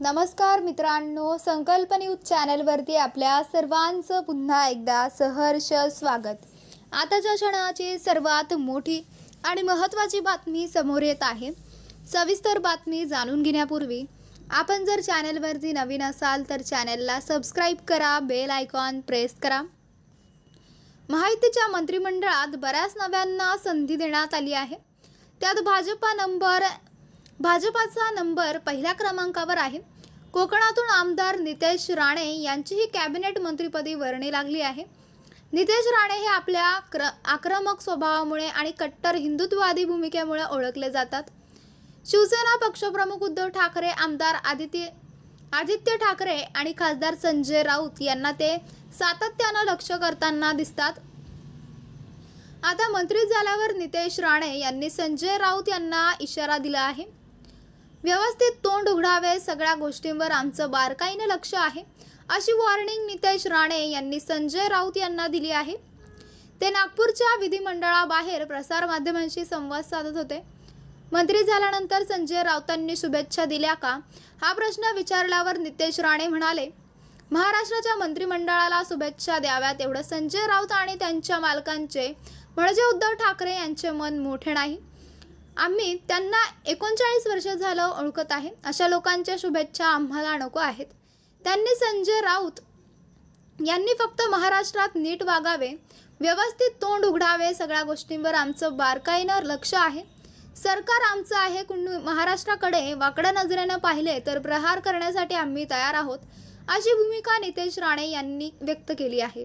नमस्कार मित्रांनो संकल्प न्यूज चॅनलवरती आपल्या सर्वांचं पुन्हा एकदा सहर्ष स्वागत. आताच्या क्षणाची सर्वात मोठी आणि महत्त्वाची बातमी समोर येत आहे. सविस्तर बातमी जाणून घेण्यापूर्वी आपण जर चॅनलवरती नवीन असाल तर चॅनलला सबस्क्राईब करा बेल आयकॉन प्रेस करा. माहितीच्या मंत्रिमंडळात बऱ्याच नव्यांना संधी देण्यात आली आहे. त्यात भाजपा नंबर भाजपाचा नंबर पहिल्या क्रमांकावर आहे. कोकणातून आमदार नितेश राणे यांचीही कॅबिनेट मंत्रीपदी वर्णी लागली आहे. नितेश राणे हे आपल्या क्र आक्रमक स्वभावामुळे आणि कट्टर हिंदुत्ववादी भूमिकेमुळे ओळखले जातात. शिवसेना पक्षप्रमुख उद्धव ठाकरे आमदार आदित्य आदित्य ठाकरे आणि खासदार संजय राऊत यांना ते सातत्यानं लक्ष करताना दिसतात. आता मंत्री झाल्यावर नितेश राणे यांनी संजय राऊत यांना इशारा दिला आहे. व्यवस्थित तोंड उघडावे सगळ्या गोष्टींवर आमचं बारकाईने लक्ष आहे. अशी वॉर्निंग नितेश राणे यांनी संजय राऊत यांना दिली आहे. ते नागपूरच्या विधिमंडळाबाहेर प्रसारमाध्यमांशी संवाद साधत होते. मंत्री झाल्यानंतर संजय राऊतांनी शुभेच्छा दिल्या का? हा प्रश्न विचारल्यावर नितेश राणे म्हणाले महाराष्ट्राच्या मंत्रिमंडळाला शुभेच्छा द्याव्यात एवढं संजय राऊत आणि त्यांच्या मालकांचे म्हणजे उद्धव ठाकरे यांचे मन मोठे नाही. आम्ही त्यांना एकोणचाळीस वर्ष झालं ओळखत आहे. अशा लोकांच्या शुभेच्छा आम्हाला नको आहेत. त्यांनी संजय राऊत यांनी फक्त महाराष्ट्रात नीट वागावे व्यवस्थित तोंड उघडावे सगळ्या गोष्टींवर आमचं बारकाईनं लक्ष आहे. सरकार आमचं आहे कुणी महाराष्ट्राकडे वाकड्या नजरेनं पाहिले तर प्रहार करण्यासाठी आम्ही तयार आहोत अशी भूमिका नितेश राणे यांनी व्यक्त केली आहे.